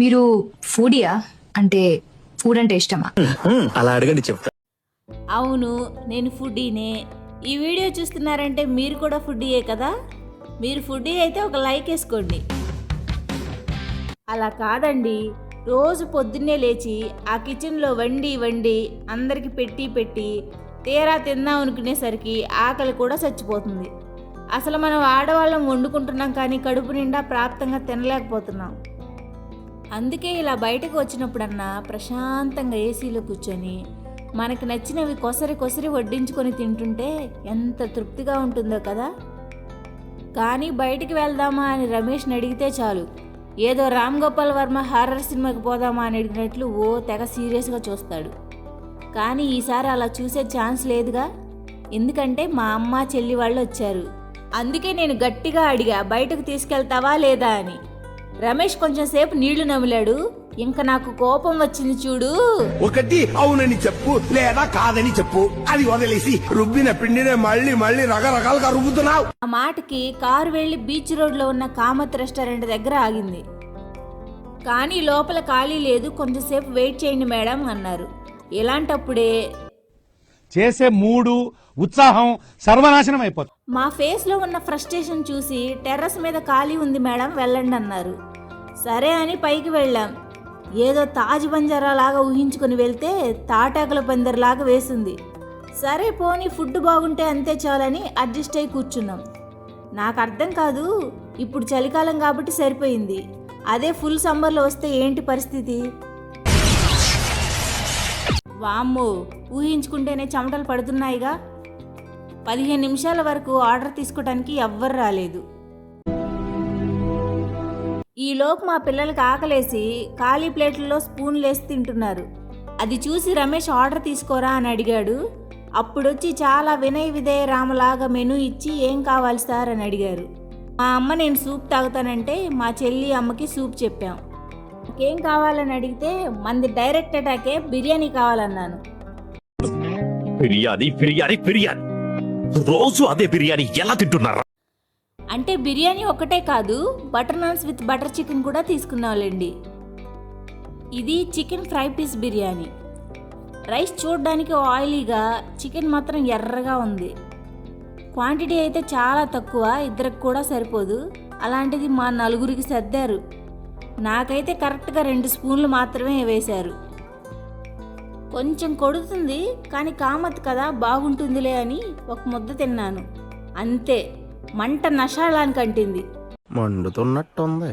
మీరు ఫుడియా అంటే ఫుడ్ అంటే ఇష్టమా? అలా అడగండి చెప్తా. అవును నేను ఫుడ్డీనే. ఈ వీడియో చూస్తున్నారంటే మీరు కూడా ఫుడ్డీయే కదా? మీరు ఫుడ్డీ అయితే ఒక లైక్ వేసుకోండి. అలా కాదండి. రోజు పొద్దున్నే లేచి ఆ కిచెన్లో వండి వండి అందరికి పెట్టి పెట్టి తీరా తిందాం అనుకునేసరికి ఆకలి కూడా చచ్చిపోతుంది. అసలు మనం ఆడవాళ్ళం వండుకుంటున్నాం కానీ కడుపు నిండా ప్రాప్తంగా తినలేకపోతున్నాం. అందుకే ఇలా బయటకు వచ్చినప్పుడన్నా ప్రశాంతంగా ఏసీలో కూర్చొని మనకు నచ్చినవి కొసరి కొసరి వడ్డించుకొని తింటుంటే ఎంత తృప్తిగా ఉంటుందో కదా. కానీ బయటికి వెళ్దామా అని రమేష్ని అడిగితే చాలు. ఏదో రామ్ గోపాల్ వర్మ హారర్ సినిమాకి పోదామా అని అడిగినట్లు ఓ తెగ సీరియస్గా చూస్తాడు. కానీ ఈసారి అలా చూసే ఛాన్స్ లేదుగా. ఎందుకంటే మా అమ్మ చెల్లి వాళ్ళు వచ్చారు. అందుకే నేను గట్టిగా అడిగా బయటకు తీసుకెళ్తావా లేదా అని. రమేష్ కొంచెం సేపు నీళ్ళు నమిలాడు. ఇంకా నాకు కోపం వచ్చింది చూడు. ఒకటి అవునని చెప్పు లేదా కాదని చెప్పు. అది వదిలేసి రుబ్బిన పిండినే మళ్ళీ మళ్ళీ రకరకాలుగా రుబ్బుతున్నావు. ఆ మాటకి కారు వెళ్ళి బీచ్ రోడ్లో ఉన్న కామత్ రెస్టారెంట్ దగ్గర ఆగింది. కానీ లోపల ఖాళీ లేదు కొంచెంసేపు వెయిట్ చేయండి మేడం అన్నారు. ఇలాంటప్పుడే చేసే మూడు ఉత్సాహం సర్వనాశనం అయిపోతుంది. మా ఫేస్లో ఉన్న ఫ్రస్ట్రేషన్ చూసి టెర్రస్ మీద ఖాళీ ఉంది మేడం వెళ్ళండి అన్నారు. సరే అని పైకి వెళ్ళాం. ఏదో తాజ్ బంజారా లాగా ఊహించుకుని వెళ్తే తాటాకుల పందిరిలాగా వేసింది. సరే పోనీ ఫుడ్ బాగుంటే అంతే చాలని అడ్జస్ట్ అయి కూర్చున్నాం. నాకు అర్థం కాదు ఇప్పుడు చలికాలం కాబట్టి సరిపోయింది. అదే ఫుల్ సమ్మర్లో వస్తే ఏంటి పరిస్థితి? వామ్మో ఊహించుకుంటేనే చెమటలు పడుతున్నాయిగా. పదిహేను నిమిషాల వరకు ఆర్డర్ తీసుకోవడానికి ఎవ్వరు రాలేదు. ఈలోపు మా పిల్లలకి ఆకలేసి ఖాళీ ప్లేట్లలో స్పూన్లు వేసి తింటున్నారు. అది చూసి రమేష్ ఆర్డర్ తీసుకోరా అని అడిగాడు. అప్పుడొచ్చి చాలా వినయ విధేయ రామలాగా మెనూ ఇచ్చి ఏం కావాలి సార్ అని అడిగారు. మా అమ్మ నేను సూప్ తాగుతానంటే మా చెల్లి అమ్మకి సూప్ చెప్పాం. ఏం కావాలని అడిగితే మంది డైరెక్ట్ అటాకే బిర్యానీ కావాలన్నాను. బిర్యానీ బిర్యానీ బిర్యానీ. రోజు అదే బిర్యానీ ఎలా తింటున్నారా? అంటే బిర్యానీ ఒకటే కాదు butter naans with butter chicken కూడా తీసుకున్నావులేండి ఇది chicken fry piece biryani. Rice చూడడానికి ఆయిలీగా చికెన్ మాత్రం ఎర్రగా ఉంది. క్వాంటిటీ అయితే చాలా తక్కువ ఇద్దరికి కూడా సరిపోదు. అలాంటిది మా నలుగురికి సర్దారు. నాకైతే కరెక్ట్గా రెండు స్పూన్లు మాత్రమే వేశారు. కొంచెం కొడుతుంది కానీ కామత్ కదా బాగుంటుందిలే అని ఒక ముద్ద తిన్నాను. అంతే మంట నషాలానికి అంటింది. మండుతున్నట్టుంది.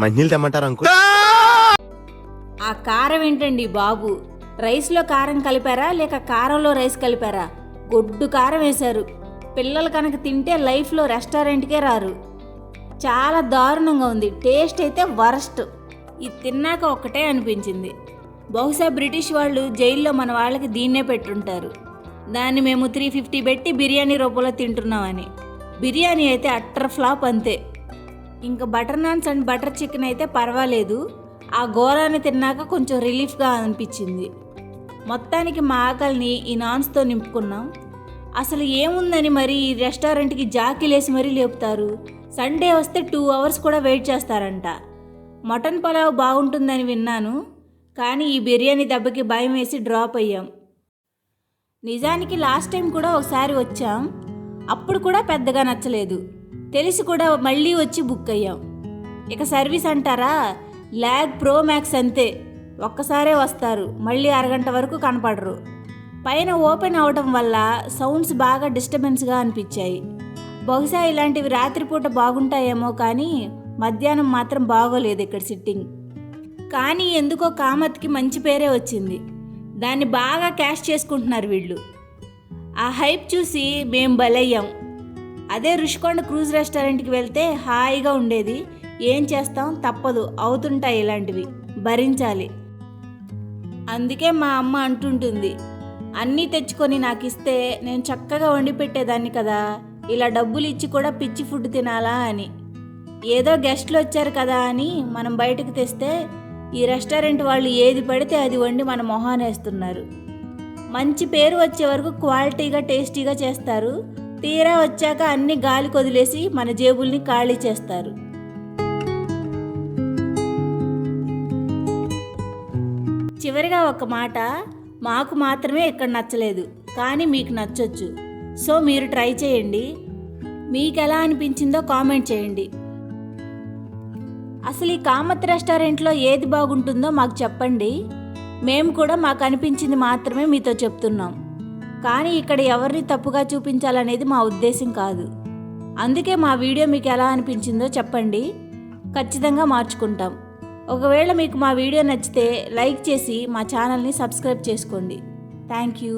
మంచినీళ్ళు తెమ్మంటారు ఆ! కారం ఏంటండి బాబు? రైస్లో కారం కలిపారా లేక కారంలో రైస్ కలిపారా? గొడ్డు కారం వేశారు. పిల్లలు కనుక తింటే లైఫ్లో రెస్టారెంట్కే రారు. చాలా దారుణంగా ఉంది. టేస్ట్ అయితే వరస్ట్. ఇది తిన్నాక ఒక్కటే అనిపించింది. బహుశా బ్రిటిష్ వాళ్ళు జైల్లో మన వాళ్ళకి దీన్నే పెట్టుంటారు. దాన్ని మేము త్రీ ఫిఫ్టీ పెట్టి బిర్యానీ రూపంలో తింటున్నామని. బిర్యానీ అయితే అట్టర్ ఫ్లాప్ అంతే. ఇంకా butter naans and butter chicken అయితే పర్వాలేదు. ఆ గోరాన్ని తిన్నాక కొంచెం రిలీఫ్గా అనిపించింది. మొత్తానికి మా ఆకలిని ఈ నాన్స్తో నింపుకున్నాం. అసలు ఏముందని మరి ఈ రెస్టారెంట్కి జాకిలేసి మరీ లేపుతారు? సండే వస్తే టూ అవర్స్ కూడా వెయిట్ చేస్తారంట. మటన్ పలావ్ బాగుంటుందని విన్నాను. కానీ ఈ బిర్యానీ దెబ్బకి భయం వేసి డ్రాప్ అయ్యాం. నిజానికి లాస్ట్ టైం కూడా ఒకసారి వచ్చాం. అప్పుడు కూడా పెద్దగా నచ్చలేదు. తెలిసి కూడా మళ్ళీ వచ్చి బుక్ అయ్యాం. ఇక సర్వీస్ అంటారా? ల్యాగ్ ప్రో మ్యాక్స్ అంతే. ఒక్కసారే వస్తారు. మళ్ళీ అరగంట వరకు కనపడరు. పైన ఓపెన్ అవడం వల్ల సౌండ్స్ బాగా డిస్టర్బెన్స్గా అనిపించాయి. బహుశా ఇలాంటివి రాత్రిపూట బాగుంటాయేమో కానీ మధ్యాహ్నం మాత్రం బాగోలేదు ఇక్కడ సిట్టింగ్. కానీ ఎందుకో కామత్కి మంచి పేరే వచ్చింది. దాన్ని బాగా క్యాష్ చేసుకుంటున్నారు వీళ్ళు. ఆ హైప్ చూసి మేం బలయ్యాం. అదే రుషికొండ క్రూజ్ రెస్టారెంట్కి వెళ్తే హాయిగా ఉండేది. ఏం చేస్తాం తప్పదు అవుతుంటాయి ఇలాంటివి. భరించాలి. అందుకే మా అమ్మ అంటుంటుంది అన్నీ తెచ్చుకొని నాకు ఇస్తే నేను చక్కగా వండి పెట్టేదాన్ని కదా. ఇలా డబ్బులు ఇచ్చి కూడా పిచ్చి ఫుడ్ తినాలా అని. ఏదో గెస్ట్లు వచ్చారు కదా అని మనం బయటకు తెస్తే ఈ రెస్టారెంట్ వాళ్ళు ఏది పడితే అది వండి మన మొహానేస్తున్నారు. మంచి పేరు వచ్చే వరకు క్వాలిటీగా టేస్టీగా చేస్తారు. తీరా వచ్చాక అన్ని గాలి కొదిలేసి మన జేబుల్ని ఖాళీ చేస్తారు. చివరిగా ఒక మాట మాకు మాత్రమే ఇక్కడ నచ్చలేదు కానీ మీకు నచ్చొచ్చు. సో మీరు ట్రై చేయండి. మీకు ఎలా అనిపించిందో కామెంట్ చేయండి. అసలు ఈ కామత్ రెస్టారెంట్లో ఏది బాగుంటుందో మాకు చెప్పండి. మేము కూడా మాకు అనిపించింది మాత్రమే మీతో చెప్తున్నాం. కానీ ఇక్కడ ఎవరిని తప్పుగా చూపించాలనేది మా ఉద్దేశం కాదు. అందుకే మా వీడియో మీకు ఎలా అనిపించిందో చెప్పండి. ఖచ్చితంగా మార్చుకుంటాం. ఒకవేళ మీకు మా వీడియో నచ్చితే లైక్ చేసి మా ఛానల్ని సబ్స్క్రైబ్ చేసుకోండి. Thank you.